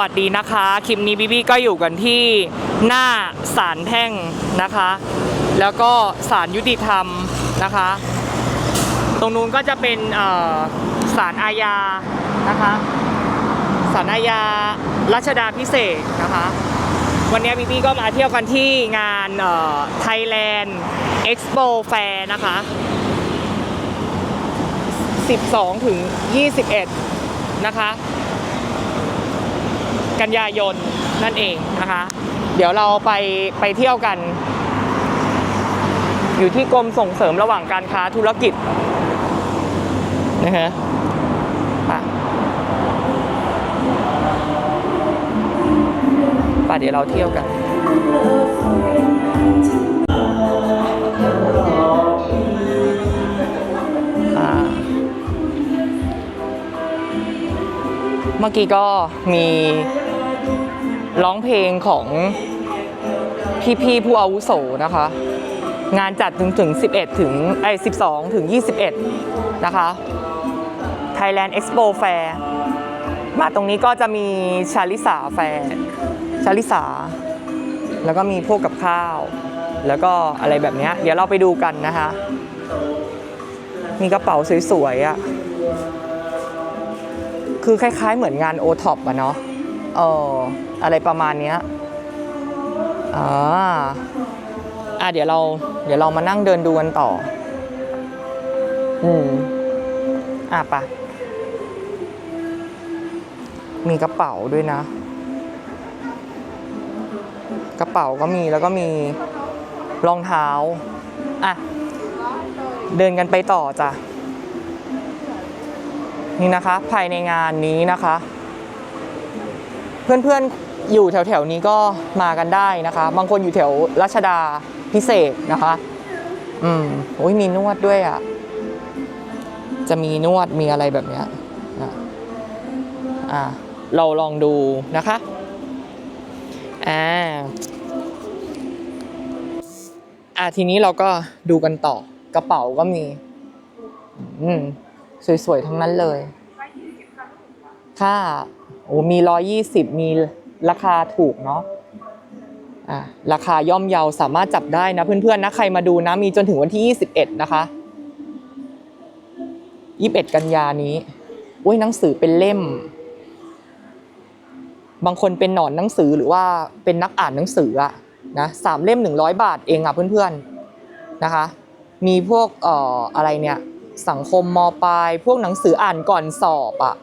วัสดีนะคะ คลิปนี้บีบีก็อยู่กันที่หน้าศาลแพ่งนะคะ แล้วก็ศาลยุติธรรมนะคะ ตรงนู้นก็จะเป็นศาลอาญานะคะศาลอาญารัชดาพิเศษนะคะ วันนี้บีบีก็มาเที่ยวกันที่งานไทยแลนด์เอ็กซ์โปแฟร์นะคะ 12 ถึง 21 นะคะ กันยายนนั่นเองนะคะ เดี๋ยวเราไปไปเที่ยวกัน อยู่ที่กรมส่งเสริมระหว่างการค้าธุรกิจนะฮะป่ะป่ะเดี๋ยวเราเที่ยวกันอ่าเมื่อกี้ก็มี ร้องเพลงของพี่ๆผู้อาวุโสนะคะ งานจัดถึงถึง 11 ถึงไอ้12 ถึง 21 นะคะ Thailand Expo Fair มาตรงนี้ก็จะมีชาลิสาแฟร์ชาลิสา แล้วก็มีพวกกับข้าว แล้วก็อะไรแบบนี้เดี๋ยวเราไปดูกันนะคะ มีกระเป๋าสวยๆอะ่ะคือคล้ายๆเหมือนงานโอท็อปอะเนาะ เอออะไรประมาณเนี้ยอ่าอะเดี๋ยวเรา เดี๋ยวเรามานั่งเดินดูกันต่อ อืม อะปะมีกระเป๋าด้วยนะ กระเป๋าก็มีแล้วก็มีรองเท้า อะ เดินกันไปต่อจ้ะ นี่นะคะ ภายในงานนี้นะคะ เพื่อนๆอยู่แถวๆนี้ก็มากันได้นะคะ บางคนอยู่แถวรัชดาพิเศษนะคะ อืมโอ้ยมีนวดด้วยอะ จะมีนวดมีอะไรแบบเนี้ยอะเราลองดูนะคะอ่าอะทีนี้เราก็ดูกันต่อกระเป๋าก็มี อืม สวยๆ ทั้งนั้นเลย ค่ะ โอ้มีร้อยี่สิบมีราคาถูกเนาะอะราคาย่อมเยาสามารถจับได้นะเพื่อนๆนะใครมาดูนะมีจนถึงวันที่21นะคะ21กันยานี้อุ้ยหนังสือเป็นเล่ม บางคนเป็นหนอนหนังสือหรือว่าเป็นนักอ่านหนังสืออะนะสามเล่ม100บาทเองอะเพื่อนๆนะคะ มีพวกเอ่ออะไรเนี่ยสังคมมปลายพวกหนังสืออ่านก่อนสอบอะ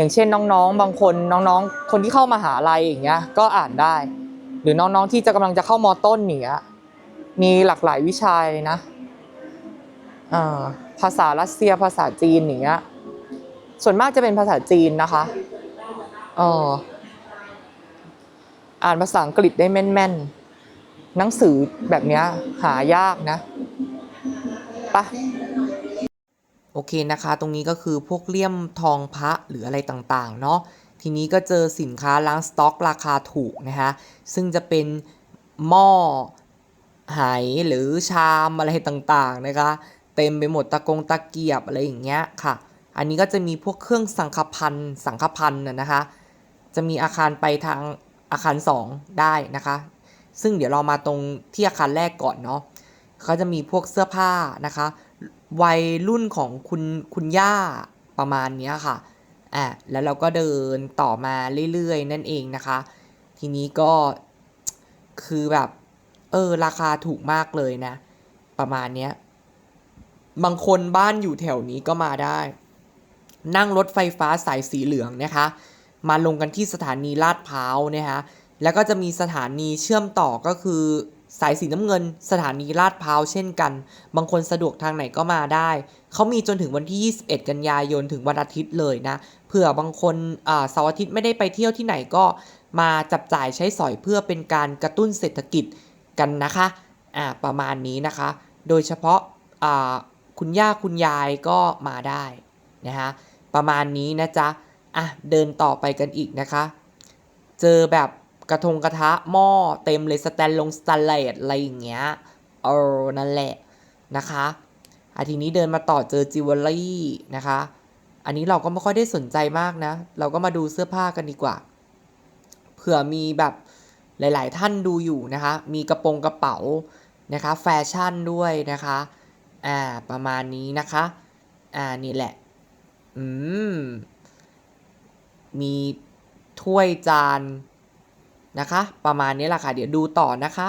อย่างเช่นน้องๆ บางคนน้องๆ คนที่เข้ามาหาลัยอย่างเงี้ยก็อ่านได้ หรือน้องๆที่จะกำลังจะเข้ามต้นเนี้ยมีหลากหลายวิชาเลยนะภาษารัสเซียภาษาจีนอย่างเงี้ยส่วนมากจะเป็นภาษาจีนนะคะอออ่านภาษาอังกฤษได้แม่นๆ หนังสือแบบเนี้ยหายากนะปะ โอเคนะคะ ตรงนี้ก็คือพวกเลี่ยมทองพระหรืออะไรต่างๆ เนาะทีนี้ก็เจอสินค้าล้างสต็อกราคาถูกนะคะซึ่งจะเป็นหม้อไหหรือชามอะไรต่างๆนะคะ เต็มไปหมดตะกงตะเกียบอะไรอย่างเงี้ยค่ะ อันนี้ก็จะมีพวกเครื่องสังฆพันธ์สังฆพันธ์นะนะคะ จะมีอาคารไปทางอาคาร 2 ได้นะคะ ซึ่งเดี๋ยวเรามาตรงที่อาคารแรกก่อนเนาะเขาจะมีพวกเสื้อผ้านะคะ วัยรุ่นของคุณคุณย่าประมาณนี้ค่ะอะแล้วเราก็เดินต่อมาเรื่อยๆ นั่นเองนะคะ ทีนี้ก็คือแบบ เออ ราคาถูกมากเลยนะ ประมาณเนี้ยบางคนบ้านอยู่แถวนี้ก็มาได้ นั่งรถไฟฟ้าสายสีเหลืองนะคะ มาลงกันที่สถานีลาดพร้าวนะคะแล้วก็จะมีสถานีเชื่อมต่อก็คือ สายสีน้ำเงิน สถานีลาดพร้าวเช่นกัน บางคนสะดวกทางไหนก็มาได้ เขามีจนถึงวันที่ 21 กันยายนถึงวันอาทิตย์เลยนะ เผื่อบางคนอ่าเสาร์อาทิตย์ไม่ได้ไปเที่ยวที่ไหนก็มาจับจ่ายใช้สอยเพื่อเป็นการกระตุ้นเศรษฐกิจกันนะคะอ่าประมาณนี้นะคะ โดยเฉพาะอ่าคุณย่าคุณยายก็มาได้นะคะประมาณนี้นะจ๊ะอะเดินต่อไปกันอีกนะคะ เจอแบบ กระทงกระทะหม้อเต็มเลยสแตนลงสแตนเลสอะไรอย่างเงี้ยเออนั่นแหละนะคะอาทีนี้เดินมาต่อเจอจิวเวลรี่นะคะ อันนี้เราก็ไม่ค่อยได้สนใจมากนะ เราก็มาดูเสื้อผ้ากันดีกว่า เผื่อมีแบบหลาย ๆ ท่านดูอยู่นะคะ มีกระโปรงกระเป๋านะคะ แฟชั่นด้วยนะคะ อ่า ประมาณนี้นะคะ อ่า นี่แหละ อืม มีถ้วยจาน นะคะ ประมาณนี้แหละค่ะ เดี๋ยวดูต่อนะคะ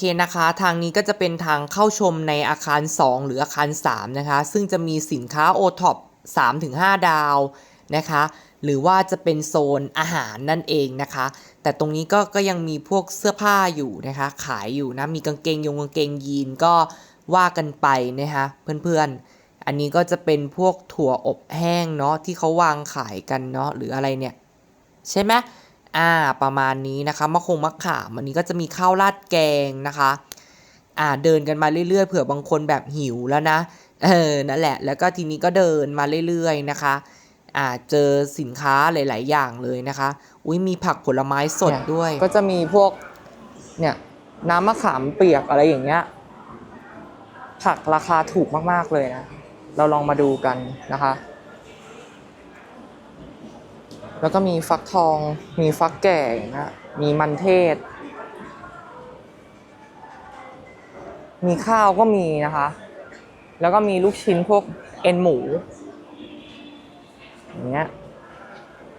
เคนะคะ ทางนี้ก็จะเป็นทางเข้าชมในอาคาร 2 หรืออาคาร 3 นะคะ ซึ่งจะมีสินค้า o t o p 3-5 ดาวนะคะ หรือว่าจะเป็นโซนอาหารนั่นเองนะคะ แต่ตรงนี้ก็ก็ยังมีพวกเสื้อผ้าอยู่นะคะ ขายอยู่นะ มีกางเกงยงกางเกงยีนก็ว่ากันไปนะคะเพื่อนๆ อันนี้ก็จะเป็นพวกถั่วอบแห้งเนาะที่เขาวางขายกันเนาะหรืออะไรเนี่ย ใช่ไหม อ่าประมาณนี้นะคะมะคงมะขามอันนี้ก็จะมีข้าวราดแกงนะคะอ่าเดินกันมาเรื่อยๆเผื่อบางคนแบบหิวแล้วนะเออนั่นแหละ แล้วก็ทีนี้ก็เดินมาเรื่อยๆนะคะอ่าเจอสินค้าหลาย ๆ อย่างเลยนะคะ อุ้ยมีผักผลไม้สดด้วย ก็จะมีพวกเนี่ยน้ำมะขามเปียกอะไรอย่างเงี้ยผักราคาถูกมากๆเลยนะ เราลองมาดูกันนะคะ แล้วก็มีฟักทอง มีฟักแก่นะมีมันเทศ มีข้าวก็มีนะคะ แล้วก็มีลูกชิ้นพวกเอ็นหมูอย่างเงี้ย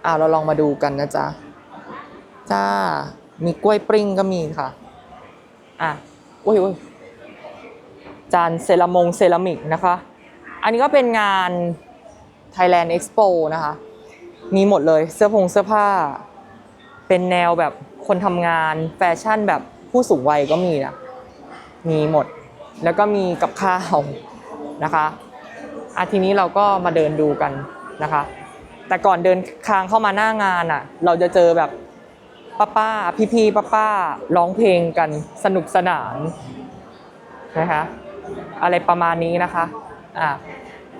อ่าเราลองมาดูกันนะจ๊ะ จ้า มีกล้วยปริ้งก็มีค่ะ อะอุ้ยอุ้ยจานเซรามงเซรามิกนะคะ อันนี้ก็เป็นงาน Thailand Expo นะคะ มีหมดเลยเสื้อผงเสื้อผ้า เป็นแนวแบบคนทำงานแฟชั่นแบบผู้สูงวัยก็มีนะมีหมด แล้วก็มีกับข้าวนะคะอาทีนี้เราก็มาเดินดูกันนะคะ แต่ก่อนเดินทางเข้ามาหน้างานอะ เราจะเจอแบบป้าป้าพี่พี่ป้าป้าๆร้องเพลงกันสนุกสนานนะคะ อะไรประมาณนี้นะคะ อะ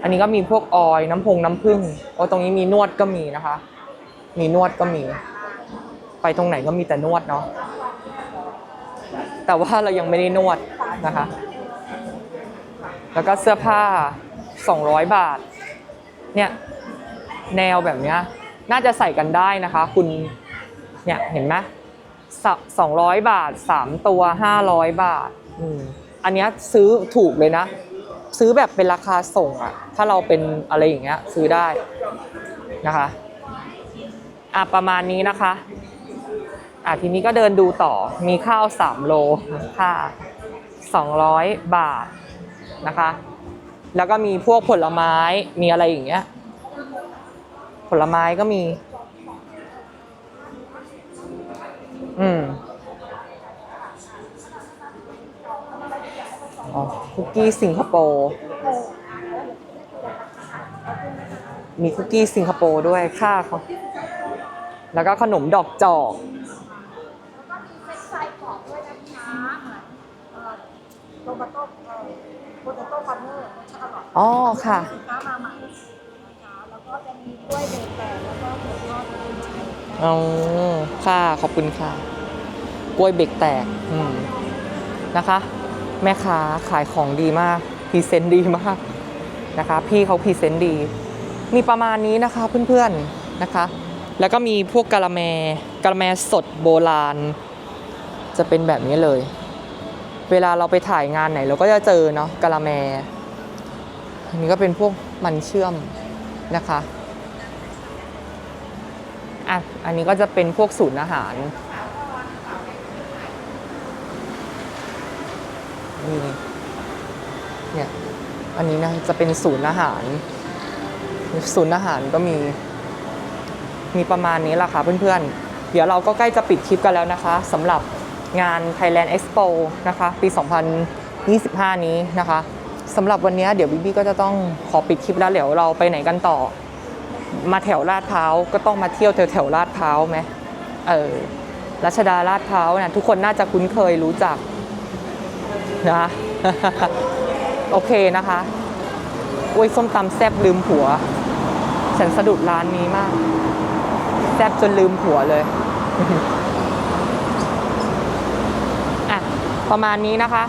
อันนี้ก็มีพวกออยน้ำพงน้ำผึ้งโอ้ตรงนี้มีนวดก็มีนะคะ มีนวดก็มี ไปตรงไหนก็มีแต่นวดเนาะแต่ว่าเรายังไม่ได้นวดนะคะ แล้วก็เสื้อผ้า 200 บาท เนี่ย แนวแบบเนี้ย น่าจะใส่กันได้นะคะ คุณ เนี่ย เห็นไหมสองร้อยบาท3ตัว500บาท อืม อันนี้ซื้อถูกเลยนะ ซื้อแบบเป็นราคาส่งอะถ้าเราเป็นอะไรอย่างเงี้ยซื้อได้นะคะอะประมาณนี้นะคะอะทีนี้ก็เดินดูต่อมีข้าว3โลค่า200บาทนะคะ แล้วก็มีพวกผลไม้มีอะไรอย่างเงี้ย ผลไม้ก็มี อืม อ๋อ คุกกี้สิงคโปร์มีคุกกี้สิงคโปร์ด้วยค่าเขาแล้วก็ขนมดอกจอกไส้กรอกด้วยนะคะเอ่อโตมาโต้เอ่อโปเตโต้คอนเนอร์รสชาติอร่อยอ๋อค่ะสินค้ามาใหม่นะคะแล้วก็จะมีกล้วยเบรกแตกแล้วก็ถั่วทอดคุณชัยอ๋อค่ะ ขอบคุณค่ะ กล้วยเบรกแตก อืม นะคะ แม่ค้าขายของดีมากพรีเซนต์ดีมากนะคะ พี่เขาพรีเซนต์ดี มีประมาณนี้นะคะเพื่อนๆนะคะ แล้วก็มีพวกกะละแมกะละแมสดโบราณ จะเป็นแบบนี้เลย เวลาเราไปถ่ายงานไหน เราก็จะเจอเนาะกะละแมอันนี้ก็เป็นพวกมันเชื่อมนะคะอะอันนี้ก็จะเป็นพวกศูนย์อาหาร นี่เนี่ย อันนี้นะจะเป็นศูนย์อาหาร ศูนย์อาหารก็มี มีประมาณนี้แหละค่ะเพื่อนๆ เดี๋ยวเราก็ใกล้จะปิดคลิปกันแล้วนะคะสำหรับงาน Thailand Expo นะคะ ปี 2025 นี้นะคะสำหรับวันนี้เดี๋ยวบิบี้ก็จะต้องขอปิดคลิปแล้วเดี๋ยวเราไปไหนกันต่อ มาแถวลาดพร้าวก็ต้องมาเที่ยวแถวแถวลาดพร้าวไหมเออรัชดาลาดพร้าวนะทุกคนน่าจะคุ้นเคยรู้จัก นะโอเคนะคะอุ้ยส้มตำแซบลืมผัว ฉันสะดุดร้านนี้มาก แซบจนลืมผัวเลยอะประมาณนี้นะคะ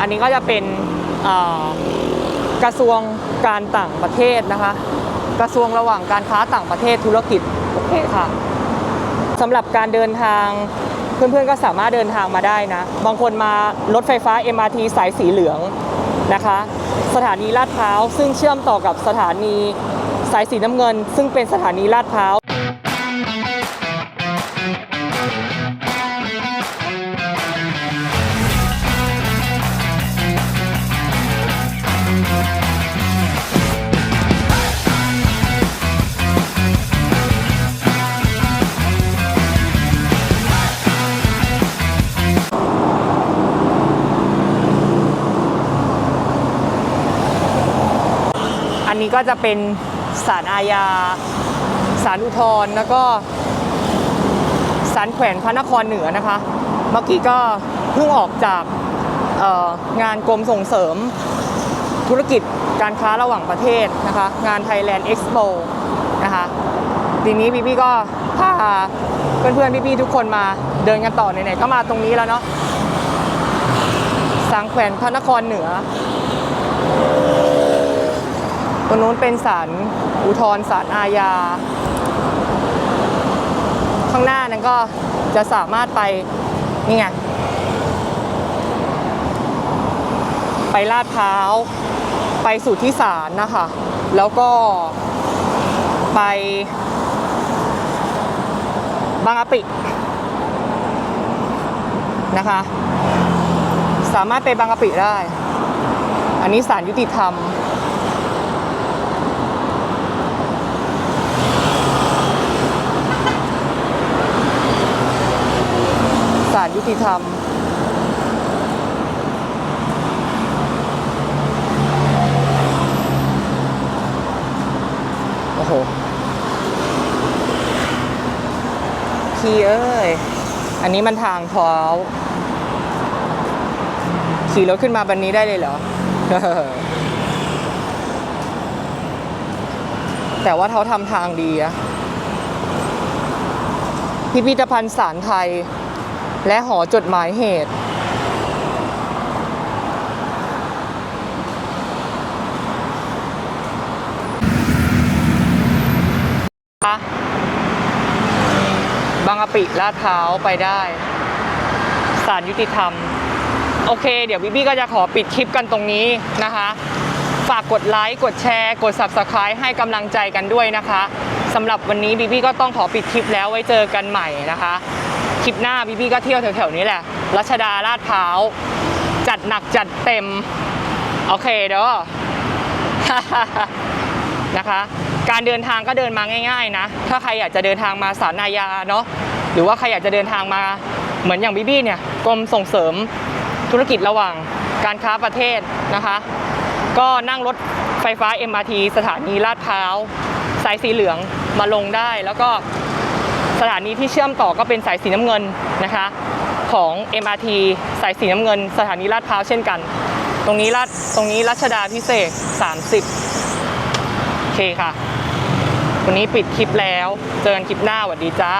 อันนี้ก็จะเป็นกระทรวงการต่างประเทศนะคะ กระทรวงระหว่างการค้าต่างประเทศธุรกิจโอเคค่ะสำหรับการเดินทาง เพื่อนๆก็สามารถเดินทางมาได้นะ บางคนมารถไฟฟ้า MRT สายสีเหลืองนะคะ สถานีลาดพร้าวซึ่งเชื่อมต่อกับสถานีสายสีน้ำเงิน ซึ่งเป็นสถานีลาดพร้าว นี้ก็จะเป็นศาลอาญาศาลอุทธรณ์แล้วก็ศาลแขวงพระนครเหนือนะคะ เมื่อกี้ก็เพิ่งออกจากงานกรมส่งเสริมธุรกิจการค้าระหว่างประเทศนะคะ งาน Thailand Expo นะคะทีนี้พี่พี่ๆก็พาเพื่อนๆ พี่ๆ ทุกคนมาเดินกันต่อไหนๆก็มาตรงนี้แล้วเนาะสังแขวนพระนครเหนือ ตรงนู้นเป็นศาลอุทธรศาลอาญา ข้างหน้านั้นก็จะสามารถไปนี่ไงไปลาดพร้าว ไปสู่ที่ศาลนะคะ แล้วก็ไปบางกะปินะคะ สามารถไปบางกะปิได้ อันนี้ศาลยุติธรรม ศาลยุติธรรม โอ้โห พี่เอ้ย อันนี้มันทางเท้าขี่รถขึ้นมาบันนี้ได้เลยเหรอ แต่ว่าเขาทำทางดีอะพิพิธภัณฑ์สารไทย และหอจดหมายเหตุคะบางกะปิลาดพร้าวไปได้ศาลยุติธรรม โอเค เดี๋ยวบิบี้ก็จะขอปิดคลิปกันตรงนี้นะคะ ฝากกดไลค์กดแชร์ กด Subscribe ให้กำลังใจกันด้วยนะคะสำหรับวันนี้บิบี้ก็ต้องขอปิดคลิปแล้วไว้เจอกันใหม่นะคะ คลิปหน้าบิบี้ก็เที่ยวแถวๆนี้แหละ รัชดาลาดพร้าว จัดหนักจัดเต็ม โอเคเด้อนะคะ การเดินทางก็เดินมาง่าย ๆ นะ ถ้าใครอยากจะเดินทางมาสารนายาเนาะ หรือว่าใครอยากจะเดินทางมาเหมือนอย่างบิบี้เนี่ย กรมส่งเสริมธุรกิจระหว่างการค้าประเทศนะคะ ก็นั่งรถไฟฟ้า MRT สถานีลาดพร้าวสายสีเหลืองมาลงได้แล้วก็ ถานีที่เชื่อมต่อก็เป็นสายสีน้ำเงินนะคะของ MRT สายสีน้ำเงิน สถานีลาดพร้าวเช่นกัน ตรงนี้ลาดตรงนี้รัชดาพิเศษสามสิบโอเคค่ะ วันนี้ปิดคลิปแล้ว เจอกันคลิปหน้าสวัสดีจ้า